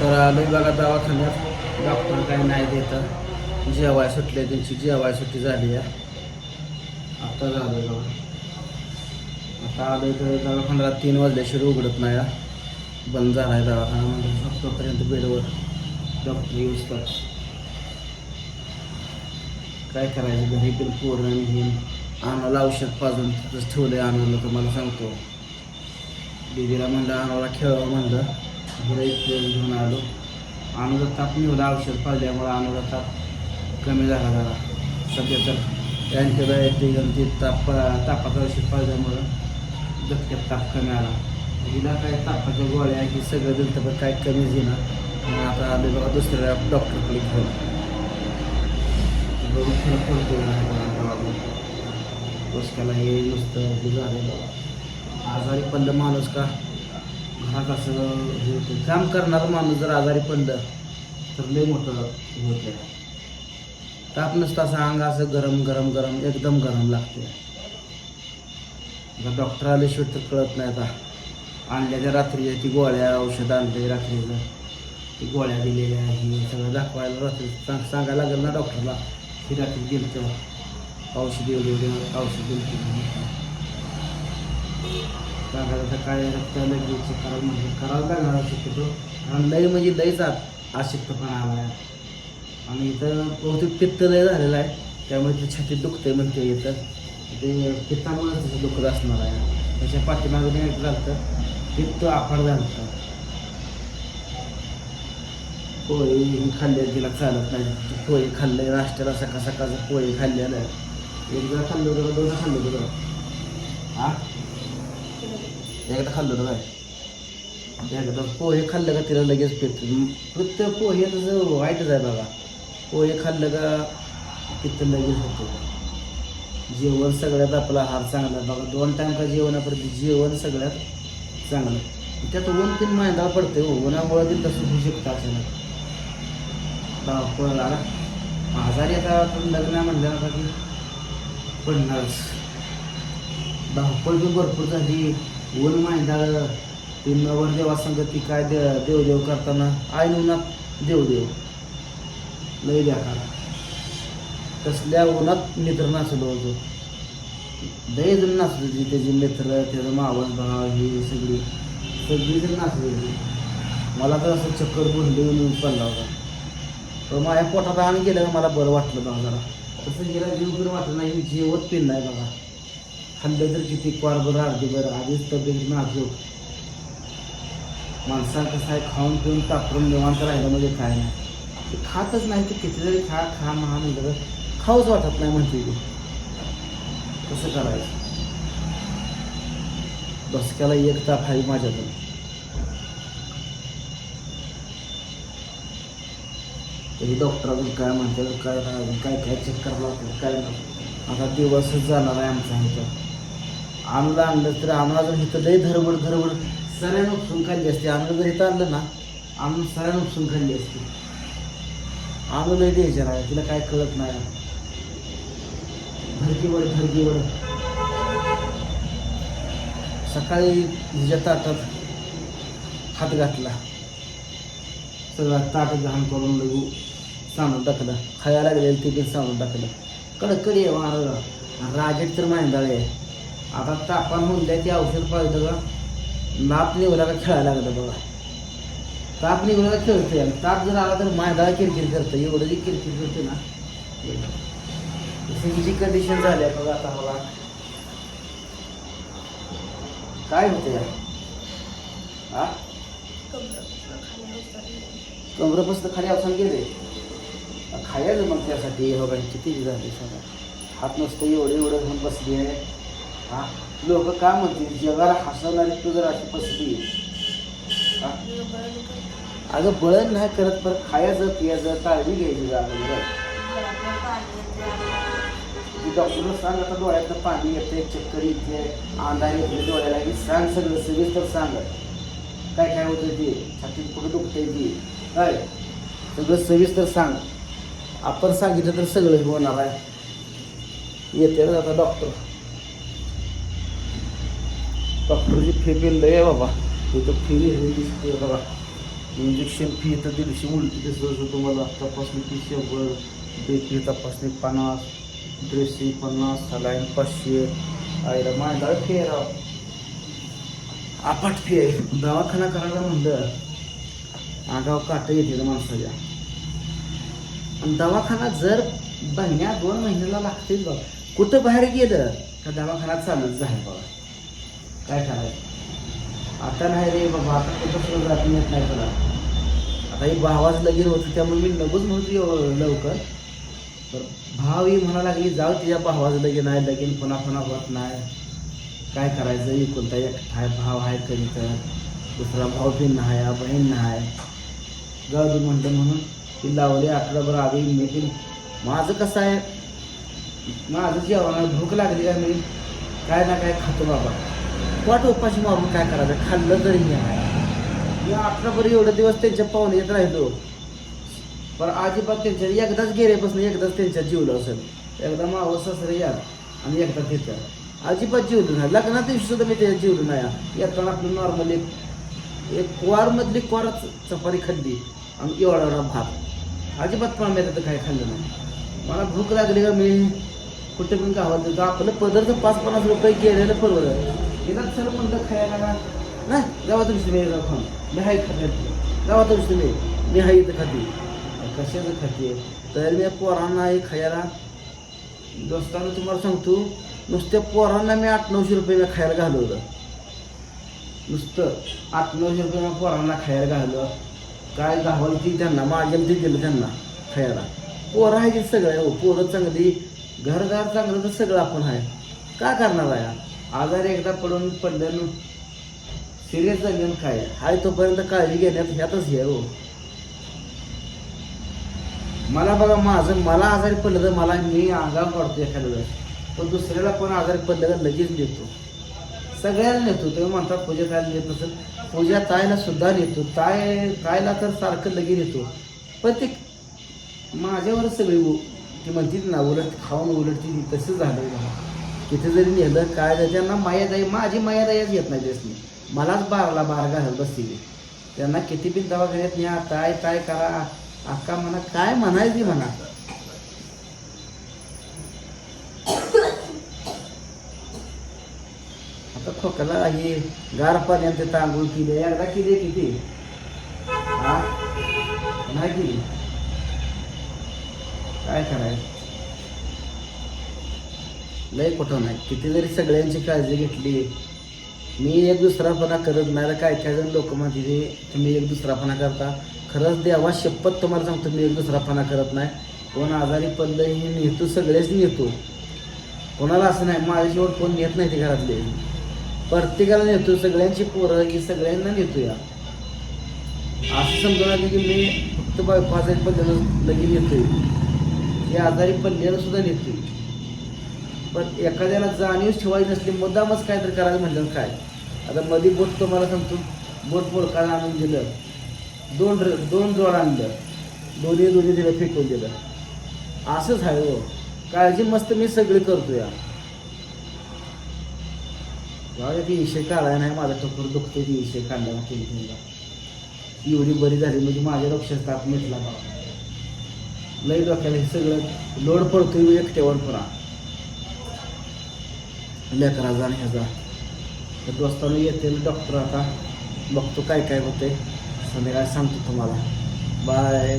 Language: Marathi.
तर आलोय बघा दवाखान्यात डॉक्टर काही नाही देतं. जेवाय सुटले त्यांची जेवाय सुट्टी झाली आहे. आता झालं बघा. आता आलो तर दवाखान्याला तीन वाजल्याशिवाय उघडत नाही बंद झाला आहे दवाखाना म्हणजे झोपतोपर्यंत बेडवर डॉक्टर यूज कर. काय करायचं घरी पण पोरं घेईन हे. आणायला औषध पाजून तिथंच ठेवलं आहे आणलं मला सांगतो. दीदीला म्हणलं आणायला खेळावं म्हणलं. ब्रेक घेऊन आलो. अनुला ताप निवला औषध पाहिल्यामुळे अनुला ताप कमी झाला जरा. सध्या तर अँटीबायोटिक आणि ते ताप तापाचं औषध पाहिल्यामुळं धक्क्यात ताप कमी आला. हिला काय तापाच्या गोळ्या की सगळं दिलं तर काय कमीच येणार आणि आता आले बघा दुसऱ्या डॉक्टरकडे घेऊन. बघू फरक पडतो डोसक्याला हे नुसतं झालेलं. आजारी पडलं माणूस का? हा असं हे होतं. काम करणारा माणूस जर आजारी पडलं तर लय मोठं हे होतं ताप नसतं असं अंग असं गरम गरम गरम एकदम गरम लागते आता डॉक्टर आल्याशिवाय तर कळत नाही आता. आणल्याच्या रात्रीच्या ती गोळ्या औषधं आणले रात्रीचं. ती गोळ्या दिलेल्या हे सगळं दाखवायला रात्री सांग सांगायला लागेल ना डॉक्टरला की रात्री दिलं औषधी एवढी औषध दिलं सांगायला तर काय रक्त लगेच करावं म्हणजे करावं लागणार शक्यतो? कारण लय म्हणजे लयचा आ- आशक्तपणा आला आहे आणि इथं बहुतेक पित्त लय झालेलं आहे. त्यामुळे ते छाती दुखतंय म्हणते इथं. ते पित्तामुळे तसं दुखत असणार आहे. त्याच्या पाठीमागं एक झालं तर पित्त आफाड झालं होतं. पोळी खाल्ले तिला चालत नाही. पोळी खाल्ले नाश्त्याला सकाळ सकाळचं पोळी खाल्लेलं आहे. एकदा खाल्लं होतं दोनदा खाल्लं होतं? हां हा? एकदा खाल्लं होतं काय? एकदा पोहे खाल्लं का तिला लगेच पित्त प्रत्येक पोहे तसं वाईटच आहे बघा पोहे खाल्लं का पित्त लगेच होतं. जेवण सगळ्यात आपला आहार चांगला बघा दोन टाइम का जेवणापर्यंत जेवण सगळ्यात चांगलं त्यात ऊन तीन मैदा पडते हो. उन्हामुळे बी तसं होऊ शकतं अचानक. धावपळ आला. आजारी आता आपण लग्न म्हणलं आता की पडणारच. धावपळ बी भरपूर झाली. ऊन मैदा ती नवर ती काय दे देवदेव करताना आई उन्हात देवदेव. लय बेकार. तसल्या उन्हात मित्र नाचलो होतो. लय जण नाचलो होती त्याची मित्र त्याचं मावस भाव ही सगळी. सगळी जण नाचली होती. मला तर असं चक्कर बुंडी येऊन पडला होता. पण माझ्या पोटात आणि गेलं मला बरं वाटलं बघा जरा. तसं गेला जीव बरं वाटलं नाही जेवत पिन नाही बघा. खाल्लं तर किती क्वारभर बरं अर्धी बरं आधीच तब्येत नाजूक माणसाला कसं आहे खाऊन पिऊन तापरून निवांत राहिलं म्हणजे काय नाही. ते खातच नाही ते कितीतरी खा खा महा म्हणलं तर खाऊच वाटत नाही म्हणते ती. कसं करायचं? बसक्याला एक ताप आहे माझ्याकडून तरी डॉक्टर अजून काय म्हणते काय अजून काय काय चेक करावं लागतं काय नाही. आता दिवसच जाणार आहे आमचा इथं आणलं आणलं तर आम्हाला जर इथं लय धरबड धरबड सऱ्यानं उपसून खाल्ली असते. आणलं जर इथं आणलं ना आणून सऱ्यानं उपसून खाल्ली असते. आणू लय द्यायचं नाही तिला काय कळत नाही. धरकीवर धरकीवर सकाळी हिच्या ताटात हात घातला. सगळा ताट घाण करून लगू सांडून टाकलं. खायला लागलेलं ते पण सांडून टाकलं. कडकडी आहे मार राजेट तर माहिंदाळे आहे. आता तापमान म्हणलं ते औषध पाहिजे का? नाप निघाला का खेळायला लागलं बघा. ताप निघाला का खेळतोय आणि ताप जर आला तर माहिंदाळा किरकिर करतं एवढं जी किरकिर करते ना. जी कंडिशन झाली आहे बघा आता मला. काय होतं या हा कमरपासून खाली अवसान गेले खायला मग त्यासाठी. हो बाई किती झाली सगळं. हात नसतं एवढं एवढं घेऊन बसली आहे हा? लोक का म्हणतील? जगाला हसवणारी तू जर अशी बसली हा? अगं बळण नाही करत पण खायचं पियाचं काळजी घ्यायची जागा ती डॉक्टरला सांग आता डोळ्यातलं पाणी येते चक्कर येते आंधार येते डोळ्याला. की सांग सगळं सविस्तर सांग. काय काय होतं ते? छातीत कुठं दुखते ते? काय सगळं सविस्तर सांग. आपण सांगितलं तर सगळं होणार आहे. येते आता डॉक्टर. डॉक्टरची फी बिल लय आहे बाबा. इथं फी लिहिली दिसते बघा. इंजेक्शन फी तर दीडशे उलटी दिसत तुम्हाला. तपासणी फी शंभर बी तपासणी पन्नास ड्रेसिंग पन्नास सलाईन पाचशे. आईला माझा फी आहे राव. आपाट फी आहे. दवाखाना करायला म्हणलं आगाव काट येते माणसाच्या. आणि दवाखाना जर महिन्या दोन महिन्याला लागतील बघ कुठं बाहेर गेलं तर दवाखाना चालत झाला बघा. काय करायचं आता नाही रे बाबा आता कुठं सुरू जात येत नाही तुला. आता ही भावाच लगीन होतं त्यामुळे मी नकोच म्हणतो एवढं लवकर. तर भाव ही म्हणा लागली जाऊ तिच्या भावाचं लगीन आहे लगीन पुन्हा पुन्हा होत नाही. काय करायचं? ही कोणता एक आहे भाव आहे कधी तर दुसरा भाऊ बहीण नाही बहीण नाही जाऊ दे म्हणलं म्हणून. ती लावली आठवडाभर आधी मी माझं कसं आहे? माझं जेवणाला भूक लागली का मी काय ना काय खातो बाबा. पोट उपाशी मारून काय करायचं? खाल्लं तरी मी आहे. अठराभर एवढे दिवस त्यांच्या पाहुणे येत राहिलो. पण अजिबात त्यांच्या एकदाच गेल्यापासून एकदाच त्यांच्या जीवलं असेल. एकदा माव सासरे या आणि एकदा तिथं. अजिबात जीवलो नाही लग्नात दिवशी सुद्धा मी त्याच्या जीवलो नाही. येताना आपलं नॉर्मली एक क्वारमधली क्वारच चपारी खाल्ली आणि एवढा एवढा भात. अजिबात पण मी तर काही खाल्लं नाही. मला भूक लागली का मी? कुठे पण गावात जातो. आपलं पदरचं पाच पन्नास रुपये गेलेलं परवडलं. गेला सर म्हणलं खायला ना? नाही गावात तुमची मी जाऊ खाऊन मी हाय खाते गावात तुमची मी मी हाय इथं खाते कशाचं खाते तर मी पोरांना हे खायला दोस्तांना तुम्हाला सांगतो नुसत्या पोरांना मी आठ नऊशे रुपये मी खायला घालवलं नुसतं आठ नऊशे रुपये मी पोरांना खायला घालवलं काय गावाला ती त्यांना माझ्या ती दिलं त्यांना खायला पोरं आहे की सगळं हो पोरं चांगली घरदार चांगलं तर सगळं आपण आहे. का करणार आहे? आजारी एकदा पडून पडल्यानं सिरियस झाल्यानं काय? हाय तोपर्यंत काळजी घेण्यात ह्यातच हे हो. मला बघा माझं मला आजारी पडलं तर मला मी अंगावर पडतो एखाद्या वेळेस. पण दुसऱ्याला पण आजारी पडलं तर लगेच नेतो सगळ्यांना नेतो. तेव्हा म्हणतात पूजा खायला नेत नसेल. पूजा ताईला सुद्धा नेतो. ताय तायला तर सारखं लगेच नेतो पण ते माझ्यावरच सगळी उ- ती म्हणते ना उलट खाऊन उलट ती तसं झालं मला किती जरी नेलं काय जरी त्यांना माया माझी माया जाईच येत नाही त्यासनी मलाच बाराला बार घालत बसतील त्यांना किती बी दवाखान्यात न्या काय काय करा. अक्का म्हणा काय म्हणायची म्हणा. आता खोकला हे गार पाण्यात तांदूळ किले एकदा किले किती? हा? नाही केली? काय करायचं? लय कुठं नाही किती जरी सगळ्यांची काळजी घेतली मी एक दुसरापणा करत नाही काय काय जण लोक म्हणते तुम्ही एक दुसरापणा करता. खरंच देवा शपथ तुम्हाला सांगतो मी एक दुसरापणा करत नाही. कोण आजारी पडलं हे नेतो सगळेच नेतो. कोणाला असं नाही माझ्याशिवाय शेवट कोण नेत नाही ते घरातले. प्रत्येकाला नेतो सगळ्यांची पोरं ही सगळ्यांना नेतो या असं समजून आलं की मी फक्त बायको आजारी पडल्यानं लगेच येतोय हे आजारी पडलेलं सुद्धा नेतोय. पण एखाद्याला जाणीव ठेवायची नसली मुद्दामच काहीतरी करायचं म्हणलं काय? आता मध्ये बोट तुम्हाला सांगतो बोट बोडकाला आणून दिलं दोन दोन जोड आणलं दोन्ही दोन्ही दिलं फेकून दिलं. असंच आहे हो. काळजी मस्त मी सगळी करतो या. ती विषय काढाय नाही माझा टोकर दुखतो ती विषय काढला केली एवढी बरी झाली म्हणजे माझ्या लक्षात ताप मिटला बाबा लई डोक्याला हे सगळं लोड पडतोय एकट्यावर पुन्हा लेकराचा आणि ह्याचा. तर दोस्तानं येतील डॉक्टर आता बघतो काय काय होते संध्याकाळी सांगतो तुम्हाला. बाय